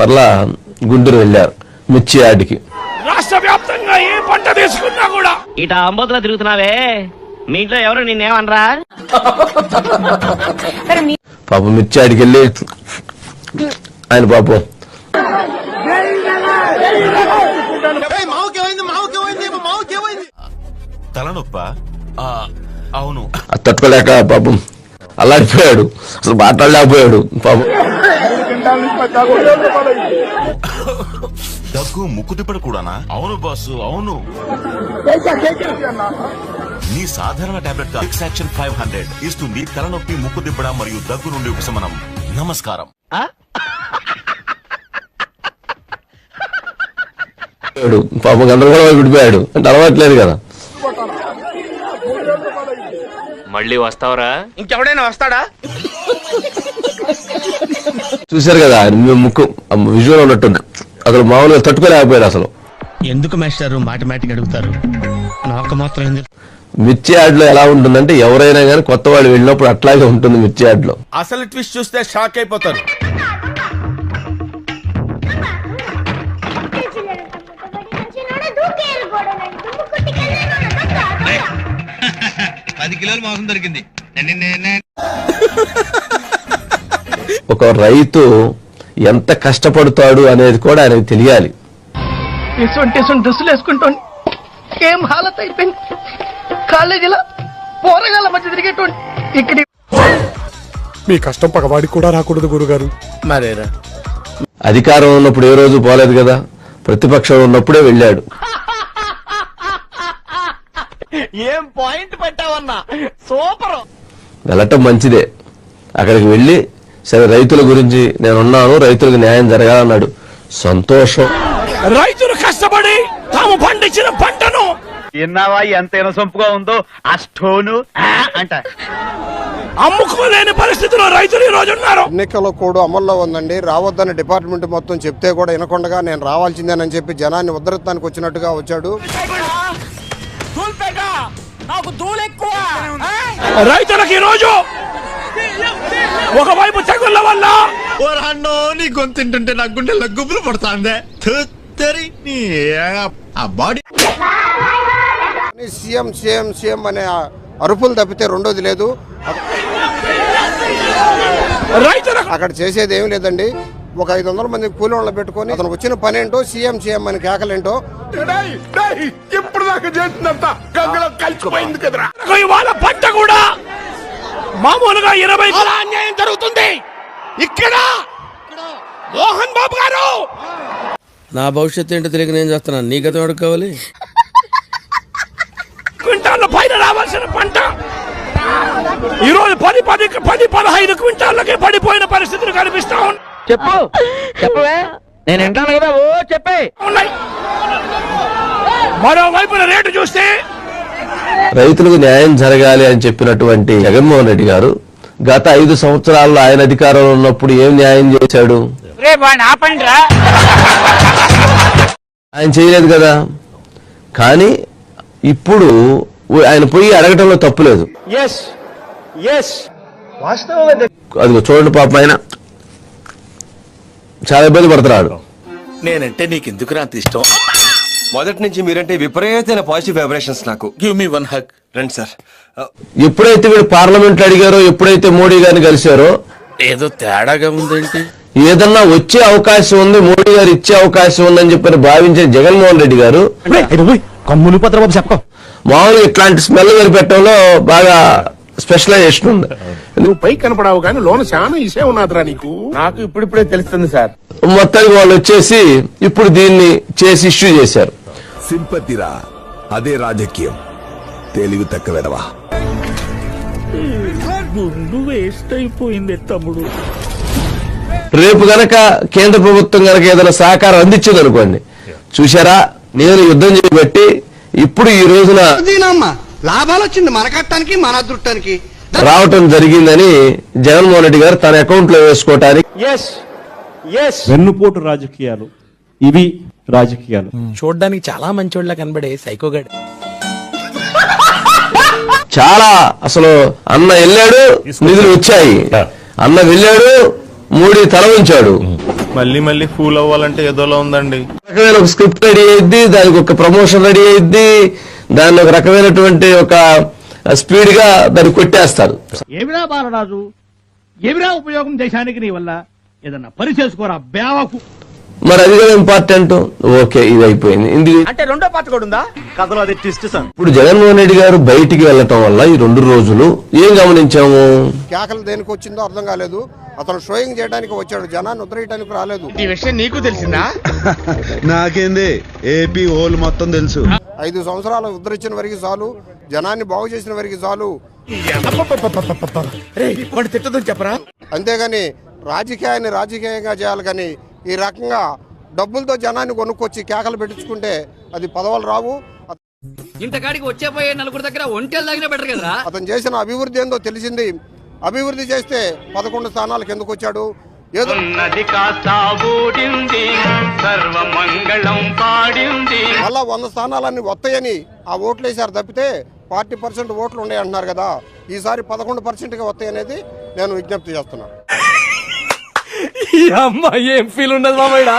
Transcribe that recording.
మరలా గుంటూరు వెళ్ళారు మిర్చి యార్డ్కి రాష్ట్ర వ్యాప్తంగా ఏ పంట తీసుకున్నా కూడా ఇట అంబోతులో తిరుగుతున్నావే? మీ ఇంట్లో ఎవరు నిన్నేమనరా? పాపం మిర్చి యార్డ్కి వెళ్ళి ఆయన పాపం. తలనొప్ప? అవును. అది తట్టుకోలేక పాపం అల్లాడిపోయాడు. అసలు మాట్లాడలేకపోయాడు. పాపం. దగ్గు ముక్కు తిప్పడు కూడానా అవును బాసు అవును. నీ సాధారణ టాబ్లెట్ ఫైవ్ హండ్రెడ్ ఇస్తుంది తలనొప్పి ముక్కు తిప్పడం మరియు దగ్గు నుండి ఉపశమనం. నమస్కారం. పాపం గందరగోళం విడిపోయాడు. అంటే అలవాట్లేదు కదా. మళ్ళీ వస్తావరా? ఇంకెవడైనా వస్తాడా? చూశారు కదా ఆయన ముక్కు విజువల్ ఉన్నట్టుంది. అసలు మామూలుగా తట్టుకోలేకపోయాడు అసలు. ఎందుకు మాస్టారు మాటిమాటికి అడుగుతారు? నాకు మాత్రం మిర్చి యార్డ్లో ఎలా ఉంటుందంటే ఎవరైనా కానీ కొత్త వాళ్ళు వెళ్ళినప్పుడు అట్లాగే ఉంటుంది మిర్చి యార్డ్లో అసలు ట్విస్ట్ చూస్తే షాక్ అయిపోతారు. పది కిలోలు మాంసం దొరికింది. ఒక రైతు ఎంత కష్టపడతాడు అనేది కూడా ఆయనకు తెలియాలి. ఎటువంటి ఎటువంటి డ్రెస్సులు వేసుకుంటాను ఏం హాలత్ అయిపోయింది? కాలేజీలో పోరగాళ్ళ మధ్య తిరిగేటువంటి ఇక్కడి మీ కష్టం పగవాడికి కూడా రాకూడదు గురుగారు. మరేరా? అధికారం ఉన్నప్పుడు ఏ రోజు పోలేదు కదా? ప్రతిపక్షం ఉన్నప్పుడే వెళ్ళాడు. ఏం పాయింట్ పెట్టావన్నా? సూపర్. వెళ్ళటం మంచిదే. అక్కడికి వెళ్ళి సరే రైతుల గురించి నేనున్నాను రైతులకు న్యాయం జరగాలన్నాడు. సంతోషం. రైతులు కష్టపడి తాము పండించిన పంటను విన్నావా ఎంత సొంపుగా ఉందో? ఆ స్టోను అంట. అమ్ముకోలేని పరిస్థితిలో రైతులు ఈ రోజు ఉన్నారు. ఎన్నికల కోడ్ అమల్లో ఉందండి. రావద్దని డిపార్ట్మెంట్ మొత్తం చెప్తే కూడా వినకుండా నేను రావాల్సిందేనని చెప్పి జనాన్ని ఉద్ధరించడానికి వచ్చినట్టుగా వచ్చాడు. రైతులకు ఈ రోజు ఒకవైపు తెగుళ్ళ వల్ల ఓరన్నో నీ గొంతుంటుంటే నా గుండెల్లో గుబులు పడుతుందే. ఆ బాడీ. సీఎం సీఎం సీఎం అనే అరుపులు తప్పితే రెండోది లేదు. అక్కడ చేసేది ఏమీ లేదండి. ఒక ఐదు వందల మంది కూలి వాళ్ళని పెట్టుకొని అతను వచ్చిన పని ఏంటో సీఎం సీఎం అని కేకలేంటో ఇప్పుడు దాకా చేసినంత కదరా. ఇవాళ పంట కూడా మామూలుగా ఇరవై అన్యాయం జరుగుతుంది. ఇక్కడ మోహన్ బాబు గారు. నా భవిష్యత్తు ఏంటో తెలియక నేను చేస్తున్నాను నీ గతం ఎవరికి కావాలి? క్వింటాల పైన రావాల్సిన పంట. ఈ రోజు పది పది పది పదహైదు క్వింటాలకే పడిపోయిన పరిస్థితులు కనిపిస్తా చెప్పు. చెప్పవే. నేను వింటాను కదా. ఓ చెప్పే. ఉన్నాయి. మరోవైపున రేటు చూస్తే రైతులకు న్యాయం జరగాలి అని చెప్పినటువంటి జగన్మోహన్ రెడ్డి గారు గత ఐదు సంవత్సరాల్లో ఆయన అధికారంలో ఉన్నప్పుడు ఏం న్యాయం చేశాడు? ఆయన చేయలేదు కదా. కానీ ఇప్పుడు ఆయన పోయి అడగటంలో తప్పులేదు అది చూడండి పాపం ఆయన. చాలా ఇబ్బంది పడుతున్నాడు. నేనంటే నీకు ఎందుకు అంత ఇష్టం? మొదటి నుంచి మీరంటే విపరీతమైన పాజిటివ్ వైబ్రేషన్స్ నాకు. గివ్ మీ వన్ హక్ రండి సార్. ఎప్పుడైతే వీడు పార్లమెంట్ అడిగారో ఎప్పుడైతే మోడీ గారిని కలిశారో ఏదో తేడాగా ఉందేంటి? ఏదన్నా వచ్చే అవకాశం ఉంది మోడీ గారు ఇచ్చే అవకాశం ఉందని చెప్పని భావించిన జగన్మోహన్ రెడ్డి గారు కమ్ములు పత్రబాబు చెప్పకం. మామూలుగా ఇట్లాంటి స్మెల్ కనిపెట్టడంలో బాగా స్పెషలైజేషన్ ఉంది. నువ్వు పై కనపడావు కానీ లోన చాలా ఇసే ఉన్నదిరా నీకు. నాకు ఇప్పుడిప్పుడే తెలుస్తుంది సార్. మొత్తానికి వాళ్ళు వచ్చేసి ఇప్పుడు దీన్ని చేసి ఇష్యూ చేశారు. సింపతిరా. అదే రాజకీయం. తెలివి తక్కువెదవా రేపు గనక కేంద్ర ప్రభుత్వం గనక ఏదైనా సహకారం అందించింది అనుకోండి చూసారా నేను యుద్ధం చేయబట్టి ఇప్పుడు ఈ రోజున లాభాలు వచ్చింది మన కట్టానికి మన అదృష్టానికి. రావటం జరిగిందని జగన్మోహన్ రెడ్డి గారు తన అకౌంట్లో వేసుకోవటానికి వెన్నుపోటు రాజకీయాలు. ఇవి రాజకీయాలు. చూడడానికి చాలా మంచోళ్ళ కనబడే సైకోగాడు చాలా అసలు అన్న వెళ్ళాడు నిధులు వచ్చాయి. అన్న వెళ్ళాడు మోడీ తల ఉంచాడు మళ్ళీ మళ్ళీ ఫూల్ అవ్వాలంటే ఏదోలా ఉందండి. రకమైన ఒక స్క్రిప్ట్ రెడీ అయ్యిద్ది దానికి ఒక ప్రమోషన్ రెడీ అయ్యిద్ది దాన్ని ఒక రకమైనటువంటి ఒక స్పీడ్గా దాన్ని కొట్టేస్తారు. ఏమిరా బాలరాజు? ఏమిరా ఉపయోగం దేశానికి నీ వల్ల? ఏదన్నా పని చేసుకోరా బేవకు. మరి అది కూడా ఇంపార్టెంట్ ఓకే ఇది అయిపోయింది. ఇది అంటే రెండో పాట కూడా ఉందా? కథలో అది ట్విస్ట్ సార్ ఇప్పుడు జగన్మోహన్ రెడ్డి గారు బయటికి వెళ్ళటం వల్ల ఈ రెండు రోజులు ఏం గమనించాము? కేకలు దేనికి వచ్చిందో అర్థం కాలేదు. అతను షోయింగ్ చేయడానికి వచ్చాడు. జనాన్ని ఉద్ధరించడానికి రాలేదు. ఈ విషయం నీకు తెలిసిందా? నాకేంది? ఏపీ హోల్ మొత్తం తెలుసు. ఐదు సంవత్సరాలు ఉద్ధరించిన వరకు చాలు. జనాన్ని బాగు చేసిన వరకు చాలు. తిట్టదని చెప్పరా? అంతేగాని రాజకీయాన్ని రాజకీయంగా చేయాలి కానీ ఈ రకంగా డబ్బులతో జనాన్ని కొనుక్కొచ్చి కేకలు పెట్టించుకుంటే అది పదవులు రావు. ఇంతకాడికి వచ్చే పోయే నలుగురు దగ్గర ఒంటెలు తగిన బెటర్ కదరా? అతను చేసిన అభివృద్ధి ఏందో తెలిసింది. అభివృద్ధి చేస్తే పదకొండు స్థానాలకు ఎందుకు వచ్చాడు. ఏదో నది కాస్త ఊడింది సర్వమంగళం పాడింది. మళ్ళా వంద స్థానాలన్నీ వస్తాయని ఆ ఓట్లు వేశారు తప్పితే ఫార్టీ పర్సెంట్ ఓట్లు ఉన్నాయి అంటున్నారు కదా. ఈసారి పదకొండు పర్సెంట్గా వస్తాయి అనేది నేను విజ్ఞప్తి చేస్తున్నాను. అమ్మ ఏం ఫీల్ ఉండదు మామయ్య